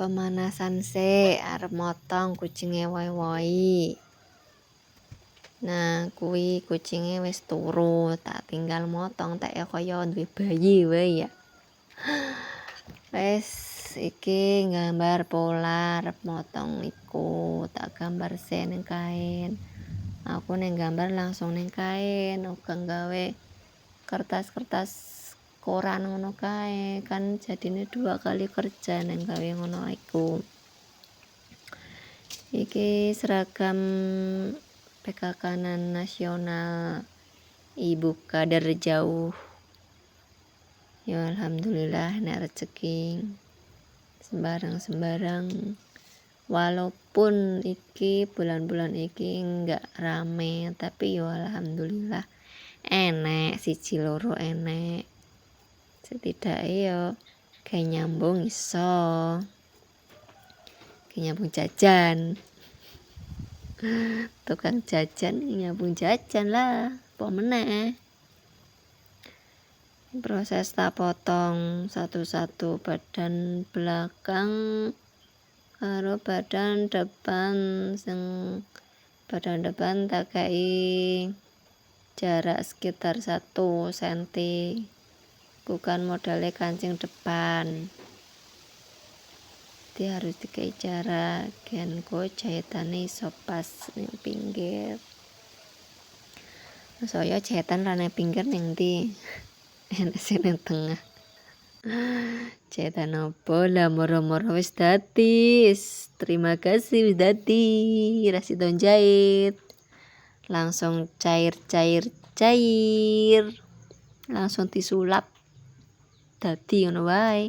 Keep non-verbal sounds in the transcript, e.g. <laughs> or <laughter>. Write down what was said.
pemanasan se arep motong kucinge woi-woi nah kuwi kucinge wis turu tak tinggal motong tak ya kaya duwe bayi wae ya. <gasps> Wis iki gambar pola arep motong iku tak gambar se ning kain. Aku ning gambar langsung ning kain uga gawe kertas-kertas koran ngono kae kan jadine dua kali kerja neng gawe ngono iku. Iki seragam PKK nasional ibu kader jauh. Ya alhamdulillah nek rezeki sembarang-sembarang. Walaupun iki bulan-bulan iki enggak rame tapi yo alhamdulillah enek siji loro enek setidaknya yo kayak nyambung iso. Kayak nyambung jajan. <laughs> Tukang jajan nyambung jajan lah apa meneh. Proses tak potong satu-satu badan belakang karo badan depan. Sing badan depan tak kai jarak sekitar 1 cm bukan modalnya kancing depan. Jadi harus dikai cara genko jahitannya iso pas ning pinggir. Saya jahitan rane pinggir ndi? <laughs> Enak sing tengah. Jahitan apa? Lah moro-moro wis dadi. Terima kasih wis dadi. Rasido jahit langsung cair cair cair langsung disulap dadi ngono wae